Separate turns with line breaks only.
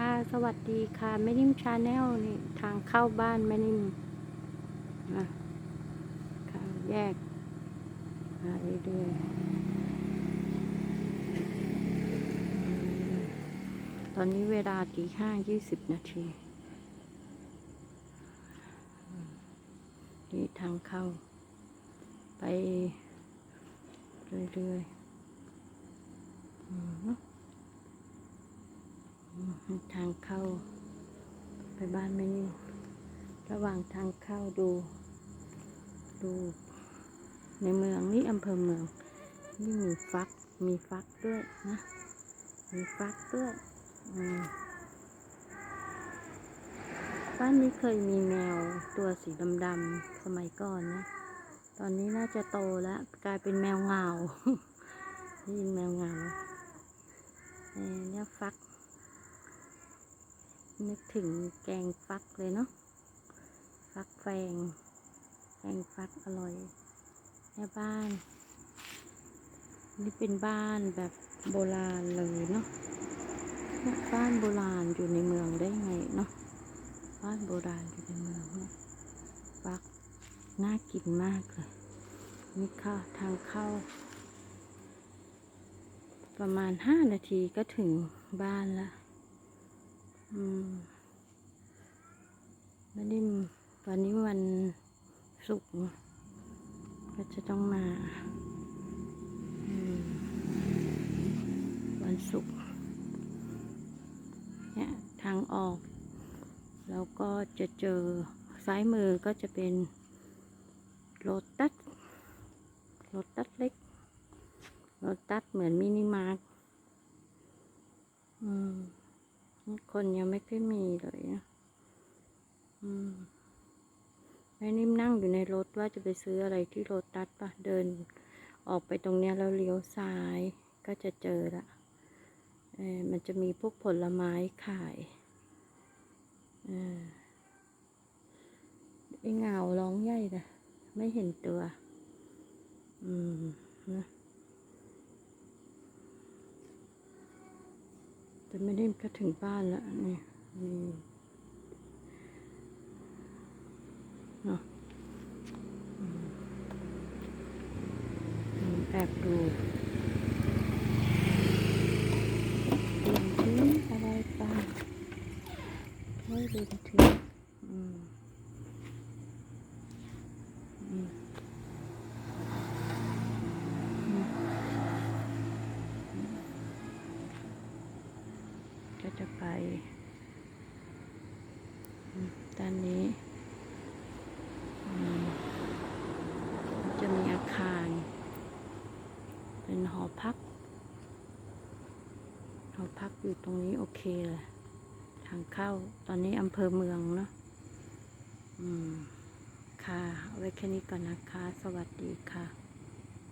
ค่ะ สวัสดีค่ะแม่นิ่มชาแนลนี่ทางเข้าบ้านแม่นิ่มนะค่ะแยกมาเรื่อยๆตอนนี้เวลาตีห้ายี่สิบนาทีนี่ทางเข้า ไปเรื่อยๆอืมอืม ทางเข้า ไปบ้านไม่นิ่งระหว่างทางเข้าดู ดู ในเมืองนี่อำเภอเมือง นี่มีฟัก มีฟักด้วยนะ มีฟักด้วยบ้านนี้เคยมีแมวตัวสีดำๆสมัยก่อนนะ ตอนนี้น่าจะโตแล้ว กลายเป็นแมวเงาได้ยินแมวเงาเออเนี่ยฟัก นึกถึงแกงฟักเลยเนาะฟักแฟงแกงฟักอร่อยแม่บ้าน นี่เป็นบ้านแบบโบราณเลยเนาะบ้านโบราณอยู่ในเมืองได้ไงเนาะบ้านโบราณอยู่ในเมืองเนี่ยฟักน่ากินมากเลยนี่ค่ะ ทางเข้า ประมาณห้านาทีก็ถึงบ้านละ อืมวันนี้วันนี้วันศุกร์ก็จะต้องมาวันศุกร์เนี่ยทางออก แล้วก็จะเจอซ้ายมือก็จะเป็นโรตัสโรตัสเล็กโรตัสเหมือนมินิมาร์ทอืม คนยังไม่ค่อยมีเลยนะอืมแม่นิ่มนั่งอยู่ในรถว่าจะไปซื้ออะไรที่โรตัสปะเดิน ออกไปตรงเนี้ยแล้วเลี้ยวซ้ายก็จะเจอละเออมันจะมีพวกผลไม้ขายเออไอเหงาร้องใหญ่เลยไม่เห็นตัว อืมนะ แต่ไม่ได้ก็ถึงบ้านแล้วนี่นี่เนาะแอบดูดินทิ้งอะไรไปไม่ดินทิ้งอืมอืม ก็จะไปด้านนี้ จะมีอาคาร เป็นหอพัก หอพักอยู่ตรงนี้โอเคเลย ทางเข้าตอนนี้อำเภอเมืองเนาะค่ะไว้แค่นี้ก่อนนะคะ สวัสดีค่ะ